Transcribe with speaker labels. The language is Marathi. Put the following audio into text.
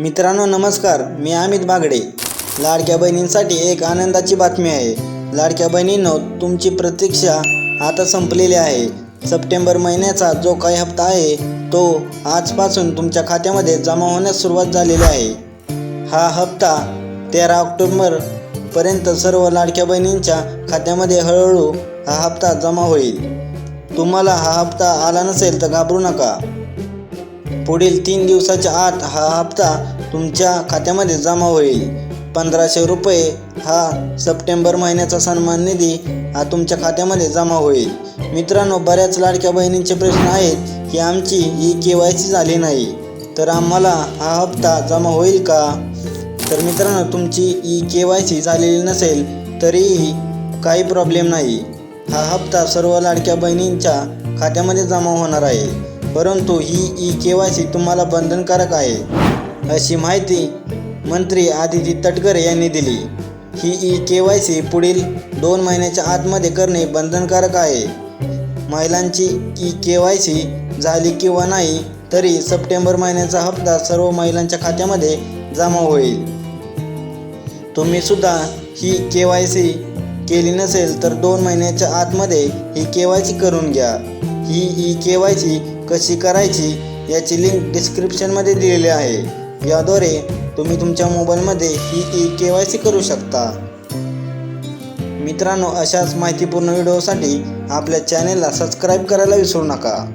Speaker 1: मित्रांनो नमस्कार. मी अमित बागडे. लाडक्या बहिणींसाठी एक आनंदाची बातमी आहे. लाडक्या बहिणींनो तुमची प्रतीक्षा आता संपलेली आहे. सप्टेंबर महिन्याचा जो काही हप्ता आहे तो आजपासून तुमच्या खात्यामध्ये जमा होण्यास सुरुवात झालेली आहे. हा हप्ता तेरा ऑक्टोबरपर्यंत सर्व लाडक्या बहिणींच्या खात्यामध्ये हळूहळू हा हप्ता जमा होईल. तुम्हाला हा हप्ता आला नसेल तर घाबरू नका. पुढील तीन दिवसाच्या आत हा हप्ता तुमच्या खात्यामध्ये जमा होईल. पंधराशे रुपये हा सप्टेंबर महिन्याचा सन्मान निधी हा तुमच्या खात्यामध्ये जमा होईल. मित्रांनो बऱ्याच लाडक्या बहिणींचे प्रश्न आहेत की आमची ई के वाय सी झाली नाही तर आम्हाला हा हप्ता जमा होईल का? तर मित्रांनो तुमची ई के वाय सी झालेली नसेल तरीही काही प्रॉब्लेम नाही. हा हप्ता सर्व लाडक्या बहिणींच्या खात्यामध्ये जमा होणार आहे. परंतु ही ई के वाय सी तुम्हाला बंधनकारक आहे अशी माहिती मंत्री आदिती तटकरे यांनी दिली. ही ई के वाय सी पुढील दोन महिन्याच्या आतमध्ये करणे बंधनकारक आहे. महिलांची ई के वाय सी झाली किंवा नाही तरी सप्टेंबर महिन्याचा हप्ता सर्व महिलांच्या खात्यामध्ये जमा होईल. तुम्ही सुद्धा ही के वाय सी केली नसेल तर दोन महिन्याच्या आतमध्ये ही के वाय सी करून घ्या. ही ई के वाय सी कशी करायची याची लिंक डिस्क्रिप्शनमध्ये दिलेली आहे. याद्वारे तुम्ही तुमच्या मोबाईलमध्ये ही ई के वाय सी करू शकता. मित्रांनो अशाच माहितीपूर्ण व्हिडिओसाठी आपल्या चॅनेलला सबस्क्राईब करायला विसरू नका.